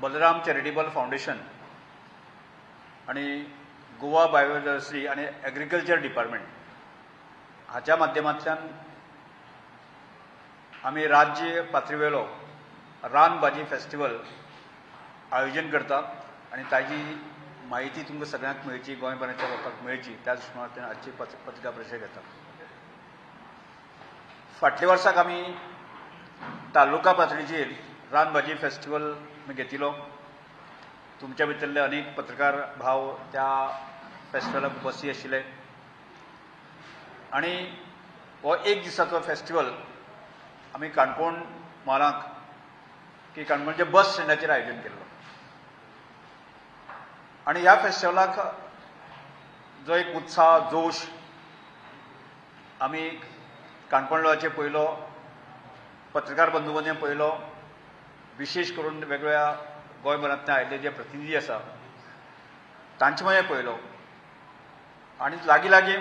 Balram charitable foundation आणि Goa biodiversity आणि agriculture department हाच्या माध्यमांतल्यान आमी राज्य पातळीवेलो रानभाजी फेस्टिवल आयोजन करतात आणि ताजी माहिती तुमकां सगळ्यांक मेळची गोंयभराच्या लोकांक मेळची त्या दृश्टिकोनांतल्यान आजची पत्रिका परिशद घेतात फाटल्या वर्साक आमी तालुका पातळीचेर रानभाजी फेस्टिवल मी घेतिलो. तुमच्या भितरले अनेक पत्रकार भाव त्या फेस्टिवलाक बसी आशिल्ले आणि हो एक दिसाचो फेस्टिवल आमी काणकोण म्हालांक की काणकोणच्या बस स्टँडाचेर आयोजन केल्लो. आणि ह्या फेस्टिवलाक जो एक उत्साह जोश आमी काणकोण लोकांचे पयलो पत्रकार बंधुवांनी पयलो विशेष करून वेगवेगळ्या गोंयभरांतल्यान आयिल्ले जे प्रतिनिधी आसा तांचे मये पळयलो. आनी लागीं लागीं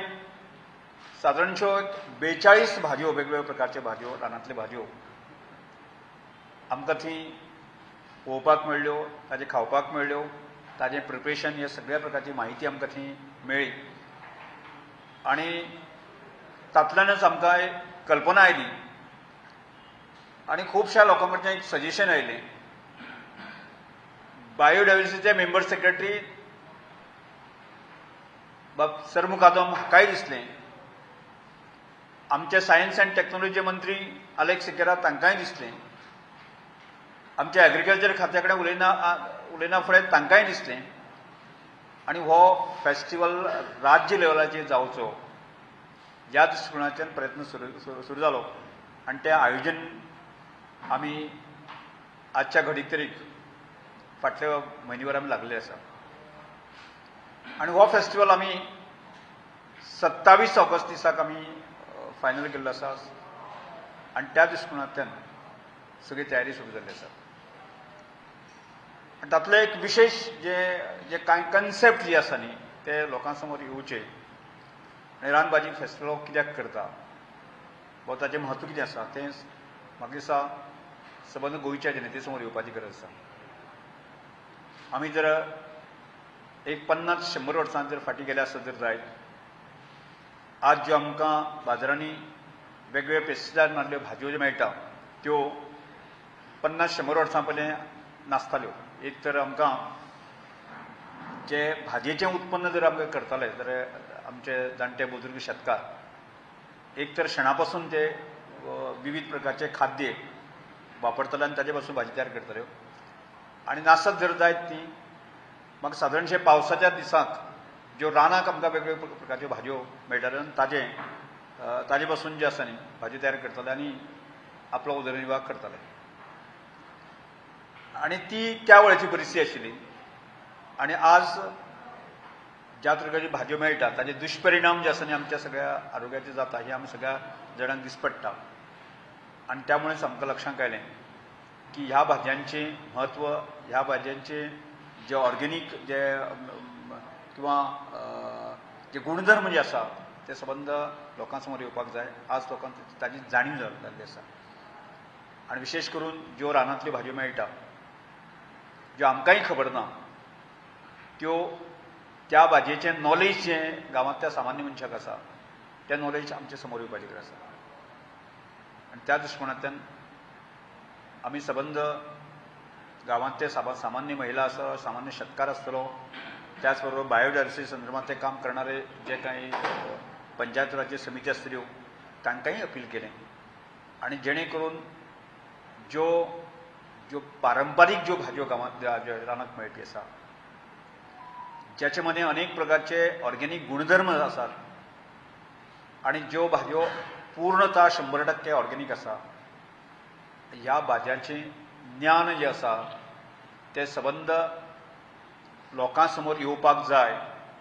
सादारणश्यो एक बेचाळीस भाजयो वेगवेगळ्यो प्रकारच्यो भाजयो रानांतल्यो भाजयो आमकां थंय पळोवपाक मेळ्ळ्यो ताजें खावपाक मेळ्ळ्यो ताजें प्रिपरेशन हे सगळ्या प्रकारची म्हायती आमकां थंय मेळ्ळी. आनी तातूंतल्यानच आमकां एक कल्पना आयली आनी खुबश्या लोकां कडच्यान एक सजेशन आयलें बायोडायवर्सिटीचे मेंबर सेक्रेटरी बाब सरमुखादम हाकाय दिसलें. आमचे सायन्स अँड टॅक्नॉलॉजी मंत्री अलेक्स सिकेरा तांकांय दिसलें. आमच्या एग्रीकल्चर खात्या कडेन उलयना उलयना फुडें तांकांय दिसलें. आनी हो फेस्टिवल राज्य लेवलाचेर जावचो ह्या दृश्टिकोनाच्यान प्रयत्न सुरू सुरू सुरू जालो आनी तें आयोजन आमी आजच्या घडीक तरी फाटल्या म्हयनेभर आमी लागले आसा आनी हो फेस्टिवल आमी सत्तावीस ऑगस्ट दिसाक आमी फायनल केल्लो आसा आनी त्या दृश्टिकोनांतल्यान सगळी तयारी सुरू जाल्ली आसा आनी तातूंतले एक विशेष जे जे कांय कन्सेप्ट जे आसा न्ही ते लोकां समोर येवचे आनी रानभाजी फेस्टिवल हो कित्याक करता? वा ताचें म्हत्व कितें आसा? तें म्हाका दिसता सबंद गोंयच्या जनते समोर येवपाची गरज आसा आमी जर एक पन्नास शंबर वर्सां जर फाटीं गेले आसत जर जायत आज ज्यो आमकां बाजारांनी वेगवेगळे पेस्टिसायड मारल्यो भाजयो ज्यो मेळटा त्यो पन्नास शंबर वर्सां पयलें नासताल्यो. एक तर आमकां जे भाजयेचें उत्पन्न जर आमकां करताले जाल्यार आमचे जाणटे बुजुर्ग शेतकार एक तर शेणा पासून ते विविध प्रकारचे खाद्य वापरताले आनी ताजे पासून भाजी तयार करतल्यो आनी नासत जर जायत ती. म्हाका सादारणशे पावसाच्या दिसाक ज्यो रानाक आमकां वेगवेगळ्यो प्रकारच्यो भाजयो मेळटाल्यो आनी ताजें ताजे पासून जे आसा न्ही भाजी तयार करताले आनी आपलो उदरनिर्वाह करताले आनी ती त्या वेळेची परिस्थिती आशिल्ली आनी आज ज्या प्रकारची भाजयो मेळटा ताजे दुश्परिणाम जे आसा न्ही आमच्या सगळ्या आरोग्याचे जाता हे आमी सगळ्या जाणांक दिसपडटा आनी त्यामुळेच आमकां लक्षांत आयलें की ह्या भाजयांचें म्हत्व ह्या भाजयांचे जे ऑर्गेनीक जे किंवा जे गुणधर्म जे आसा ते संबंद लोकां समोर येवपाक जाय. आज लोकांक ताची जाणीव जाल्ली आसा आनी विशेश करून ज्यो रानांतल्यो भाजयो मेळटा ज्यो आमकांय खबर ना त्यो त्या भाजयेचें नॉलेज जें गांवांतल्या सामान्य मनशाक आसा तें नॉलेज आमचे समोर येवपाची गरज आसा. आनी त्या दृश्टिकोनांतल्यान आमी सबंद गांवांतले सामान्य महिला आसत सामान्य शेतकार आसतलो त्याच बरोबर बायोडायवर्सिटी संदर्भांतलें काम करणारे जे काही पंचायत राज्य समिती असतील तांकांय अपील केलें. आनी जेणे करून ज्यो ज्यो पारंपारीक ज्यो भाजयो गांवांत रानाक मेळटी आसा ज्याचे मध्ये अनेक प्रकारचे ऑर्गेनीक गुणधर्म आसात आणि ज्यो भाज्यो पूर्णतः शंबर टक्के ऑर्गेनीक आसा ह्या भाजयांचें ज्ञान जें आसा ते संबंद लोकां समोर येवपाक जाय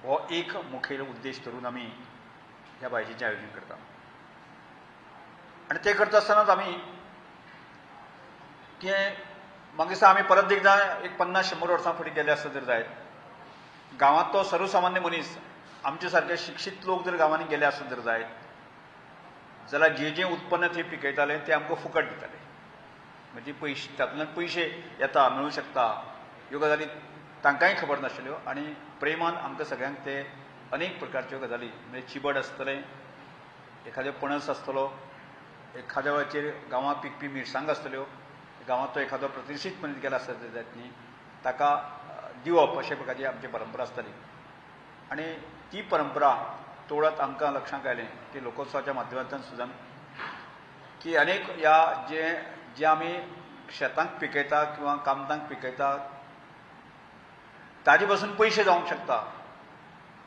हो एक मुखेल उद्देश धरून आमी ह्या भाजयेचें आयोजन करता. आनी तें करता आसतनाच आमी की म्हाका दिसता आमी परत एकदां एक पन्नास शंबर वर्सां फुडें गेले आसत जर जायत. गांवांत तो सर्वसामान्य मनीस आमचे सारके शिक्षीत लोक जर गांवांनी गेले आसत जर जायत जाल्यार जें जें उत्पन्न थंय पिकयताले तें आमकां फुकट दिताले म्हणजे पयशे तातूंतल्यान पयशे येता मेळूं शकता. ह्यो गजाली तांकांय खबर नाशिल्ल्यो आनी प्रेमान आमकां सगळ्यांक ते अनेक प्रकारच्यो गजाली म्हणजे चिबड आसतलें एखादो पणस आसतलो एखाद्या वेळाचेर गांवांत पिकपी मिरसांग आसतल्यो गांवांतलो एखादो प्रतिश्ठीत मनीस गेला आसता न्ही ताका दिवप अशे प्रकारची आमची परंपरा आसताली. आनी ती परंपरा तोळत आमकां लक्षांत आयलें की लोकोत्सवाच्या माध्यमांतल्यान सुद्दां की अनेक ह्या जे जे आमी शेतांक पिकयता किंवा कामतांक पिकयता ताजे पासून पयशे जावंक शकता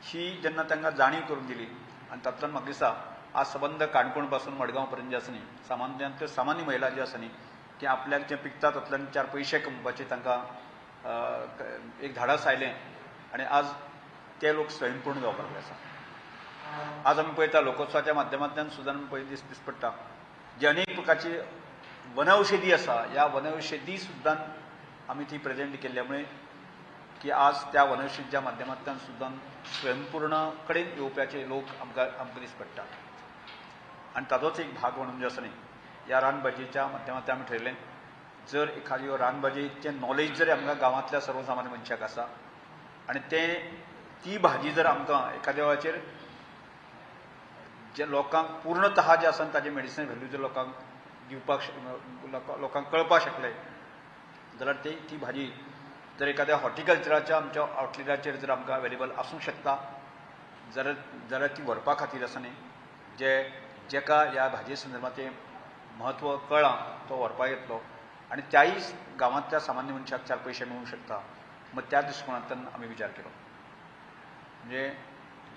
ही जेन्ना तांकां जाणीव करून दिली. आनी तातूंतल्यान म्हाका दिसता आज सबंद काणकोणपासून मडगांव पर्यंत जे आसा न्ही सामान्यान त्यो सामान्य महिला ज्यो आसा न्ही ती आपल्याक जें पिकता तातूंतल्यान चार पयशे कमोवपाचे तांकां एक धाडस आयलें आनी आज ते लोक स्वयंपूर्ण जावपाक आसा आज आमी पळयता लोकोत्सवाच्या माध्यमांतल्यान सुद्दां आमी पळय दीस दीस पडटा जे अनेक प्रकारची वनौषधी आसा ह्या वनौषधी सुद्दां आमी ती प्रेजेंट केल्ल्यामुळे की आज त्या वनौषधीच्या माध्यमांतल्यान सुद्दां स्वयंपूर्ण कडेन येवप्याचे लोक आमकां आमकां दीस पडटा आनी ताजोच एक भाग म्हणून म्हणजे जे आसा न्ही ह्या रानभाजीच्या माध्यमांतल्यान आमी ठरयलें जर एखाद्यो रानभाजयेचें नॉलेज जर आमकां गांवांतल्या सर्वसामान्य मनशाक आसा आनी तें ती भाजी जर आमकां एखाद्या वेळाचेर जे लोकांक पूर्णतः जे आसा ताजे मेडिसिन व्हॅल्यू जर लोकांक दिवपाक लोकांक कळपाक शकले जाल्यार ती ती भाजी जर एखाद्या हॉर्टिकल्चराच्या आमच्या आउटलेटाचेर जर आमकां अवेलेबल आसूंक शकता जाल्यार जाल्यार ती व्हरपा खातीर आसा न्ही जे जेका ह्या भाजये संदर्भांतें म्हत्व कळ्ळां तो व्हरपाक येतलो आनी त्याय गांवांतल्या सामान्य मनशाक चार पयशे मेळूंक शकता मग त्या दृश्टिकोनांतल्यान आमी विचार केलो. म्हणजे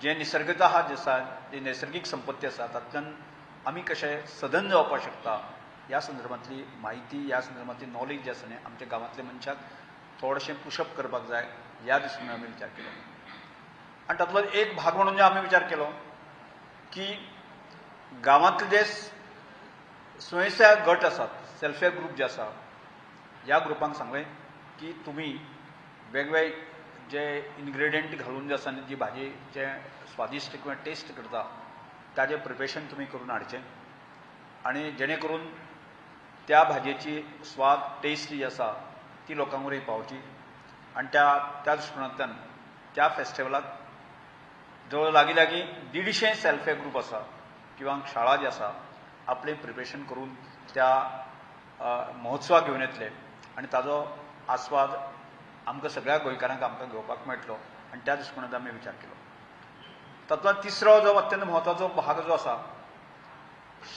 जे निसर्गता जे आसा जे नैसर्गीक संपत्ती आसा तातूंतल्यान आमी कशें सदन जावपाक शकता ह्या संदर्भांतली म्हायती ह्या संदर्भांतली नॉलेज जे आसा न्ही आमच्या गांवांतल्या मनशाक थोडेशें पुशअप करपाक जाय ह्या दिसून आमी विचार केलो. आनी तातूंतलो एक भाग म्हणून जे आमी विचार केलो की गांवांतले जे स्वयंसेवक गट आसात सेल्फ हेल्प ग्रूप जे आसा ह्या ग्रुपांक सांगलें की तुमी वेगवेगळे जे इन्ग्रेडियंट घालून जे आसा न्ही जी भाजयेचे स्वादिश्ट किंवा टेस्ट करता ताजें प्रिपेरेशन तुमी करून हाडचें आनी जेणे करून त्या भाजयेची स्वाद टेस्ट जी आसा ती लोकांक वरय पावची. आनी त्या त्या दृश्टिकोनांतल्यान त्या फेस्टिवलाक जवळ लागीं लागीं दीडशे सेल्फ हेल्प ग्रूप आसा किंवा शाळा जी आसा आपलें प्रिपेरेशन करून त्या महोत्सवाक घेवन येतले. आनी ताजो आस्वाद आमकां सगळ्या गोंयकारांक आमकां घेवपाक मेळटलो आनी त्या दृश्टिकोनांतल्यान आमी विचार केलो. तातूंत तिसरो जो अत्यंत म्हत्वाचो भाग जो आसा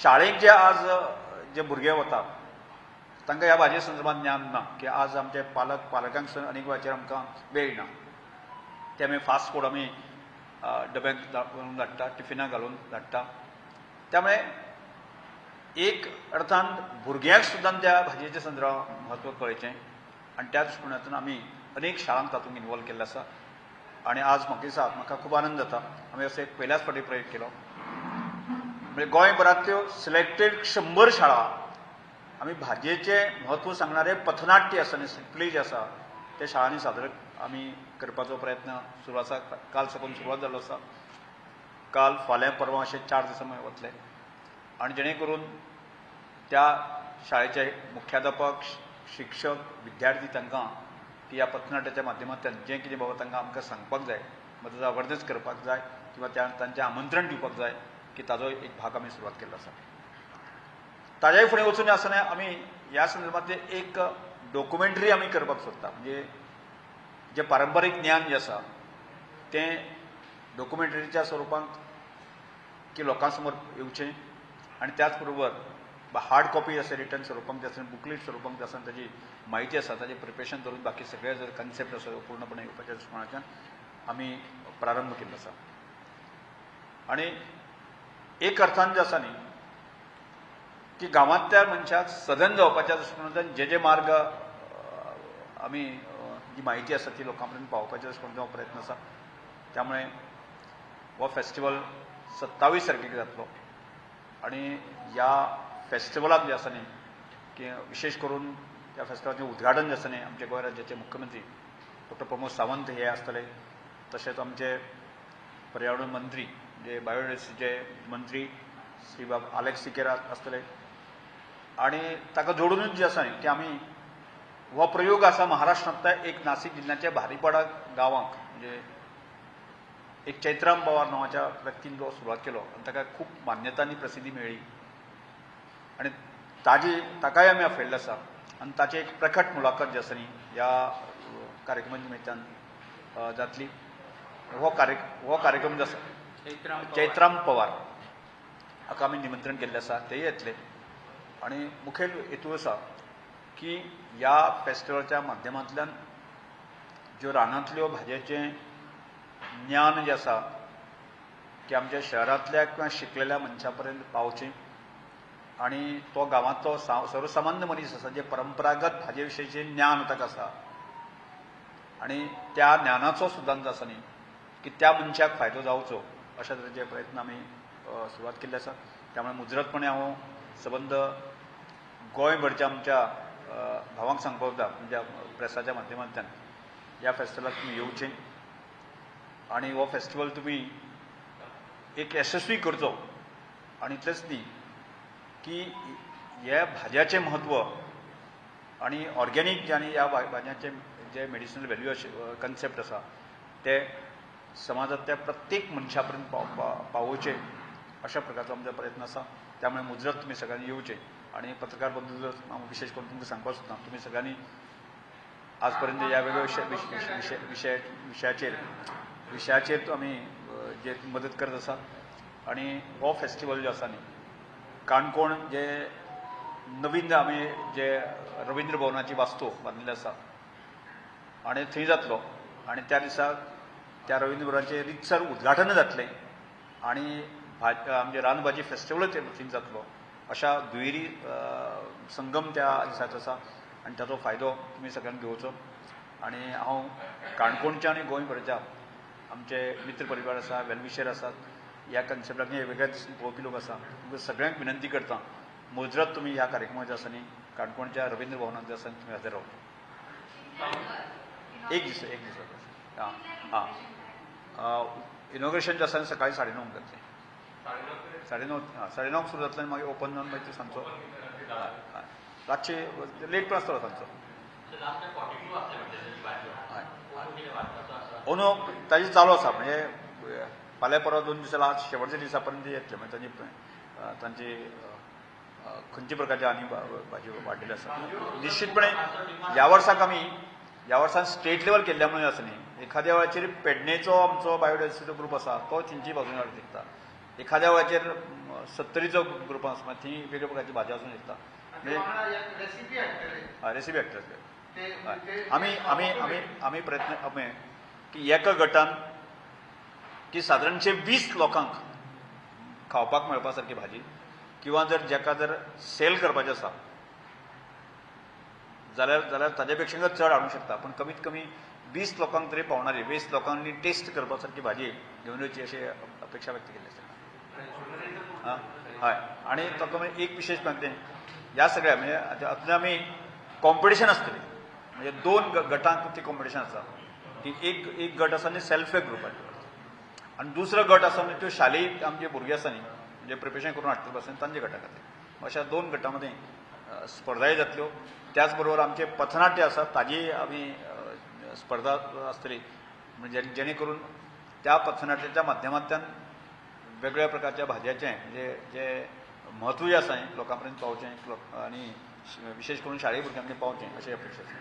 शाळेक जे आज जे भुरगे वतात तांकां ह्या भाजये संदर्भांत ज्ञान ना की आज आमचे पालक पालकांक सुद्दां अनेक वेळाचेर आमकां वेळ ना ते आमी फास्ट फूड आमी अ, डब्यांत घालून धाडटा टिफिनाक घालून धाडटा. त्यामुळे एक अर्थान भुरग्यांक सुद्दां त्या भाजयेच्या संदर्भांत म्हत्व कळचें आनी त्या दृश्टीकोनातून आमी अनेक शाळांक तातूंत इनवॉल्व केल्ले आसा आनी आज म्हाका दिसता म्हाका खूब आनंद जाता आमी असो एक पयल्याच फावटी प्रयोग केलो. म्हणजे गोंयभरांतल्यो सिलेक्टेड शंबर शाळा. आमी भाजयेचें म्हत्व सांगणारे पथनाट्य आसा आनी प्ले जे आसा ते शाळांनी सादर आमी करपाचो प्रयत्न सुरू आसा काल साकून सुरवात जाल्लो आसा काल फाल्यां परवां अशे चार दिसां मागीर वतले. आनी जेणे करून त्या शाळेचे मुख्याध्यापक शिक्षक विद्यार्थी तांकां की ह्या पथनाट्याच्या माध्यमांतल्यान जें कितें बाबा तांकां आमकां सांगपाक जाय ताचो अवेरनेस करपाक जाय किंवा त्या तांचें आमंत्रण दिवपाक जाय की ताजो एक भाग आमी सुरवात केल्लो आसा ताज्याय फुडें वचून आसतना आमी ह्या संदर्भांतले एक डॉक्युमेंटरी आमी करपाक सोदता. म्हणजे जें पारंपारीक ज्ञान जें आसा तें डॉक्युमेंटरीच्या स्वरुपांत की लोकां समोर येवचें आनी त्याच बरोबर हार्ड कॉपी आसा रिटर्न स्वरुपांत जे आसा बुकलेट स्वरूपात जे आसा ताजी म्हायती आसा ताजें प्रिपरेशन करून बाकी सगळे जर कन्सेप्ट आसा पूर्णपणे येवपाच्या दृश्टिकोनाच्यान आमी प्रारंभ केल्लो आसा आनी एक अर्थान जें आसा न्ही की गांवांतल्या मनशाक सदन जावपाच्या दृश्टिकोनांतल्यान जे जे मार्ग आमी जी म्हायती आसा ती लोकां पर्यंत पावोवपाच्या दृश्टिकोनांतल्यान हो प्रयत्न आसा त्यामुळे हो फेस्टिवल सत्तावीस तारखेक जातलो आनी ह्या फेस्टिवलाक जे आसा न्ही की विशेश करून त्या फेस्टिवलाचें उद्घाटन जे आसा न्ही आमचे गोंय राज्याचे मुख्यमंत्री डॉक्टर प्रमोद सावंत हे आसतले तशेंच आमचे पर्यावरण मंत्री जे बायोडायवर्सिटीचे मंत्री श्री बाब आलेक्स सिकेरा आसतले आनी ताका जोडूनच जे आसा न्ही की आमी हो प्रयोग आसा महाराष्ट्रांतल्या एक नाशिक जिल्ह्याच्या भारीपाडा गांवांक म्हणजे एक चैत्राम पवार नांवाच्या व्यक्तीन जो सुरवात केलो आनी ताका खूब मान्यता आनी प्रसिद्धी मेळ्ळी आनी ताजी ताकाय आमी आपयल्ले आसा आनी ताची एक प्रकट मुलाखत जी आसा न्ही ह्या अ, कार्यक्रमाच्या निमित्तान जातली. हो कार्य हो कार्यक्रम जो आसा चैत्राम पवार. चैत्राम पवार. हाका आमी निमंत्रण केल्लें आसा तेय येतले. आनी मुखेल हेतू आसा की ह्या फेस्टिवलाच्या माध्यमांतल्यान ज्यो रानांतल्यो भाजयेचें ज्ञान जें आसा की आमच्या शहरांतल्या किंवा शिकलेल्या मनशा पर्यंत पावचें आनी तो गांवांतलो सर्वसामान्य मनीस आसा जे परंपरागत भाजये विशयीचें ज्ञान ताका आसा आनी त्या ज्ञानाचो सुद्दां जो आसा न्ही की त्या मनशाक फायदो जावचो अशा तरेचे प्रयत्न आमी सुरवात केल्ले आसा त्यामुळे मुजरतपणे हांव सबंद गोंयभरच्या आमच्या भावांक सांगपाक वता म्हणजे प्रेसाच्या माध्यमांतल्यान. ह्या फेस्टिवलाक तुमी येवचें. आनी हो फेस्टिवल तुमी एक यशस्वी करचो. आनी इतलेंच न्ही की ह्या भाज्याचें म्हत्व आनी ऑर्गेनीक जे ह्या भा- जे मेडिसिनल व्हॅल्यू कन्सेप्ट आसा ते समाजांतल्या प्रत्येक मनशा पर्यंत पाव पावोवचे अशा प्रकारचो आमचो प्रयत्न आसा त्यामुळे मुजरत तुमी सगळ्यांनी येवचे आनी पत्रकारबद्दल जर हांव विशेश करून तुमकां सांगपाक सोदता तुमी सगळ्यांनी आज पर्यंत ह्या वेगळ्या विशय विशय विशय विशयाचेर विशयाचेर आमी जे मदत करत आसा आनी हो फेस्टिवल जो आसा न्ही काणकोण जे नवीन आमी जे रविंद्र भवनाची वास्तू बांदिल्ली आसा आनी थंय जातलो. आनी त्या दिसा त्या रवींद्र भवनाचें रितसर उद्घाटन जातलें. आनी भाज आमचे रानभाजी फेस्टिवलूच थंय जातलो. अशा दुहेरी संगम त्या दिसाचो आसा आनी ताचो फायदो तुमी सगळ्यांनी घेवचो. आनी हांव काणकोणच्या आनी गोंयभरच्या आमचे मित्र परिवार आसा वेलविशर आसात. ह्या कन्सेप्टाक हे वेगळ्या दृश्टीन पळोवपी लोक आसा तुमकां सगळ्यांक विनंती करता मुजरत तुमी ह्या कार्यक्रमात जे आसा न्ही काणकोणच्या रविंद्र भवनात जे आसा न्ही, तुमी हजर रावचे एक दीस एक दीस हां हां. इनॉग्रेशन जे आसा सकाळी साडे णवक जातलें साडे णव साडे णवक सुरू जातलें मागीर ओपन जावन मागीर ते सांजचो हय, हय. रातचे लेट पण आसतलो सांजचो हय नो ताजी चालू आसा म्हणजे फाल्यां परवा दोन दिसां आज शेवटच्या दिसा पर्यंत येतले म्हणजे तांची तांची खंयच्या प्रकारची आनी भाजी वाडलेली आसा निश्चितपणे ह्या वर्साक आमी ह्या वर्सान स्टेट लेवल केल्ल्यामुळे आसा न्ही. एखाद्या वेळाचेर पेडणेचो आमचो बायोडायवर्सिटीचो ग्रूप आसा तो थिंची बाजून हाडून विकता एखाद्या वेळाचेर सत्तरीचो ग्रूप आसा थंय वेगळ्या प्रकारची भाजी विकता म्हणजे रेसिपी हाडटले हय, आमी आमी आमी आमी प्रयत्न की एका गटान की सादारणशे वीस लोकांक खावपाक मेळपा सारकी भाजी किंवा जर जेका जर सेल करपाचें आसा जाल्यार जाल्यार ताज्या पेक्षा चड हाडूंक शकता पूण कमीत कमी वीस लोकांक तरी पावणारी वीस लोकांनी टेस्ट करपा सारकी भाजी घेवन येवची अशी अपेक्षा व्यक्त केली आसा हय. आनी ताका मागीर एक विशेश सांगते ह्या सगळ्या म्हणजे हातूंत आमी कॉम्पिटिशन आसतली म्हणजे दोन गटांक ती कॉम्पिटिशन आसा. ती एक एक गट आसा आनी सेल्फ हेल्प ग्रुपाची आनी दुसरो गट आसा म्हणजे त्यो शालेय आमचे भुरगे आसा न्ही म्हणजे प्रिपेरेशन करून हाडटले पासून तांचे गटा खातीर अशा दोन गटां मदें स्पर्धाय जातल्यो त्याच बरोबर आमचे पथनाट्य आसा ताजी आमी स्पर्धा आसतली म्हणजे जेणे करून त्या पथनाट्याच्या माध्यमांतल्यान वेगळ्या प्रकारच्या भाज्याचें म्हणजे जे म्हत्व जे आसा हें लोकां पर्यंत पावचें आनी श- विशेष करून शाळेय भुरग्यां पर्यंत पावचें अशी अपेक्षा आसा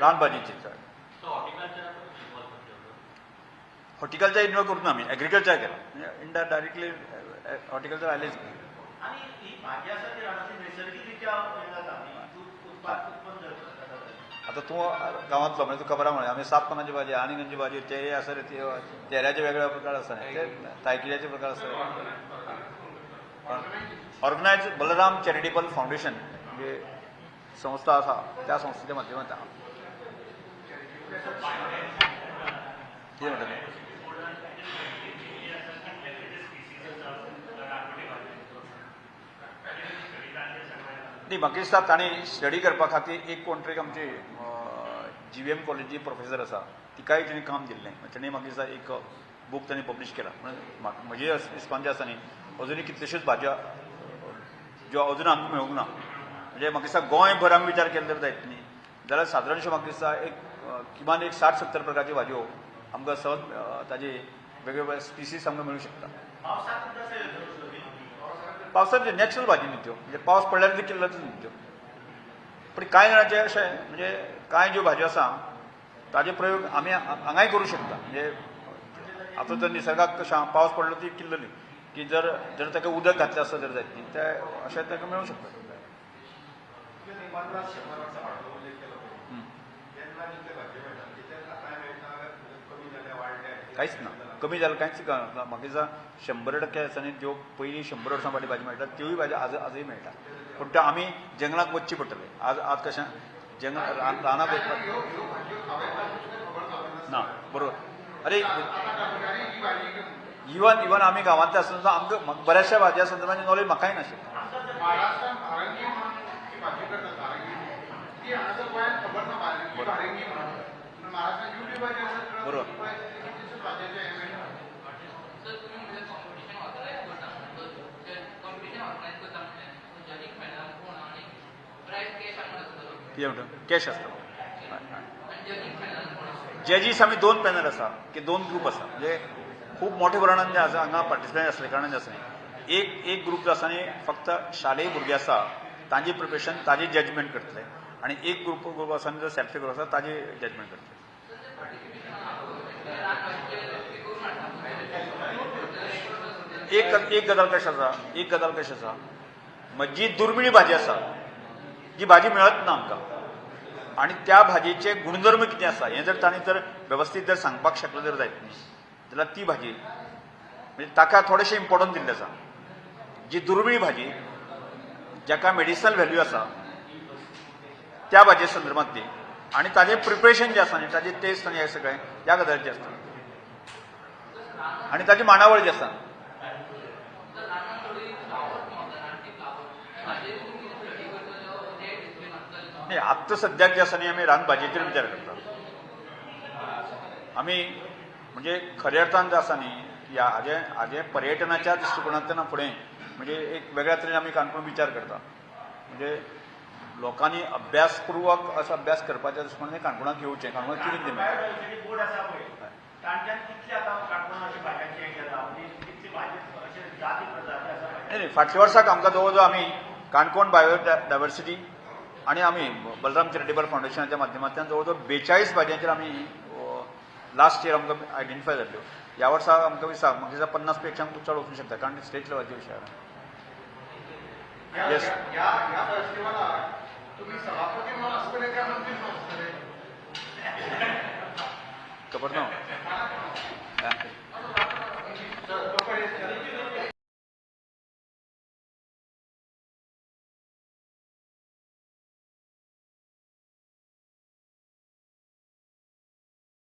रानभाजीची. हॉर्टिकल्चर इन्वॉल्व करून आमी एग्रिकल्चर केला. म्हणजे इंडा डायरेक्टली हॉर्टिकल्चर ती न्ही. जाता आता. तूं गांवांतलो म्हणजे तुका खबर म्हणलें आमी सात पानांची भाजी आनी खंयची भाजी ते आसा रे ते तेऱ्याचे वेगळे प्रकार आसा ते तायकिळ्याचे प्रकार आसा ऑर्गनायज बलराम चॅरिटेबल फाउंडेशन म्हणजे संस्था आसा त्या संस्थेच्या माध्यमांतल्यान कितें म्हणटा तें? न्ही म्हाका दिसता ताणें स्टडी करपा खातीर एक कोण तरी आमची जी व्ही एम कॉलेजी प्रोफेसर आसा तिकाय तिणें काम दिल्लें. म्हणजे तिणें म्हाका दिसता एक बूक ताणें पब्लीश केला. म्हजे हिसपान जे आसा न्ही अजुनूय कितल्योश्योच भाज्यो ज्यो अजून आमकां मेळूंक ना. म्हणजे म्हाका दिसता गोंयभर आमी विचार केलो तर जायत न्ही. जाल्यार सादारणशें म्हाका दिसता एक किमान एक साठ सत्तर प्रकारच्यो भाज्यो आमकां सहज ताजे वेगवेगळ्या वेगळे स्पिसीस आमकां मेळूंक शकता पावसात कसं येतं सगळी? पावसाचे नॅचरल भाजी न्ही त्यो म्हणजे पावस पडल्यार ती किल्लतच न्ही त्यो पण कांय जाणांचे अशें म्हणजे कांय ज्यो भाजयो आसा ताजे प्रयोग आमी हांगाय करूं शकता. म्हणजे आतां तर निसर्गाक कशें पावस पडलो ती किल्लली की जर जर ताका उदक घातलें आसत जर जायत न्ही ते अशें ताका मेळूं शकता कांयच ना. कमी जालें कांयच म्हाका दिसता शंबर टक्के दिसांनी ज्यो पयलीं शंबर वर्सां फाटीं भाजी मेळटा त्योय भाजी आज आजय मेळटा पूण त्यो आमी जंगलाक वचची पडटले आज आज कशें जंगल रान- रानाक वचपाक ह्यो ह्यो भाजयो खावप खबर पावना ना बरोबर. अरे इवन इवन आमी गांवांतले आसतना सुद्दां आमकां बऱ्याचशा भाजया संदर्भात नॉलेज म्हाकाय नाशिल्ली महाराष्ट्रान भारंगी म्हणून जी भाजी करतात भारंगी ती हांगासर गोंयांत खबर ना भारंगी भारंगी म्हणून पूण महाराष्ट्रान युट्यूबार जे आसा बरोबर. कितलीशीच भाजयांचे हे मेळटा सर तुम्ही म्हणजे कॉम्पिटिशन ऑर्गनायज करता म्हणजे कॉम्पिटिशन ऑर्गनायज करता म्हणजे जजींग पॅनल कोण आणि प्रायज कॅश आमकां आसतलो म्हणटा कॅश आसता हय, जजीस आमी दोन पॅनल आसा की दोन ग्रूप आसा म्हणजे खूब मोठ्या प्रमाणात जे आसा हांगा पार्टिसिपेट असले कारणान जे आसा न्ही. एक एक ग्रूप जो आसा न्ही फक्त शालेय भुरगे आसा तांचे प्रिपरेशन ताजे जजमेंट करतले आनी एक ग्रूप ग्रूप आसा न्ही जो सेल्फी ग्रूप आसा ताजे जजमेंट करतले एक एक गजाल कशी आसा एक गजाल कशी आसा म्हजी दुर्मिणी भाजी आसा जी भाजी मेळत ना आमकां. आणि त्या भाजयेचे गुणधर्म कितें आसा हें जर ताणें जर वेवस्थीत जर सांगपाक शकलो जर जायत न्ही. जाल्यार ती भाजी म्हणजे ताका थोडेशें इम्पॉर्टन्स दिल्लें आसा जी दुर्मिळ भाजी जाका मेडिसिनल व्हॅल्यू आसा त्या भाजये संदर्भांतली आनी ताजें प्रिपरेशन जे आसा न्ही ताजी टेस्ट आनी हें सगळें ह्या गजालीचे आसता आनी ताजी मांडावळ जी आसा तर रानात थोडी फ्लावर मारतात आणि ती फ्लावर भाजी तुम्ही स्टडी करता तेव्हा ते डिसिप्लिन आसतलें नाही आत्ता सद्याक जे आसा न्ही आमी रान भाजयेचेर विचार करता. आमी म्हणजे खऱ्या अर्थान न्ही ह्या हाजे हाजे पर्यटनाच्या दृश्टिकोनांतल्यान फुडें म्हणजे एक वेगळ्या तरेन आमी काणकोण विचार करता. म्हणजे लोकांनी अभ्यासपूर्वक असो अभ्यास करपाच्या दृश्टिकोनांतल्यान काणकोणाक येवचें काणकोणाक कितें कितें मेळटा फाटल्या वर्साक आमकां जवळ जवळ आमी काणकोण बायो डायवर्सिटी आणि आमी बलराम चॅरिटेबल फाउंडेशनाच्या माध्यमांतल्यान जवळ जवळ बेचाळीस भाजयांचेर आमी लास्ट इयर आमकां आयडेंटिफाय जाल्यो ह्या वर्सा आमकां दिसता म्हाका दिसता पन्नासपेक्षा चड वचूंक शकता कारण स्टेट लेवलचे विशय आहा. आसतले खबर ना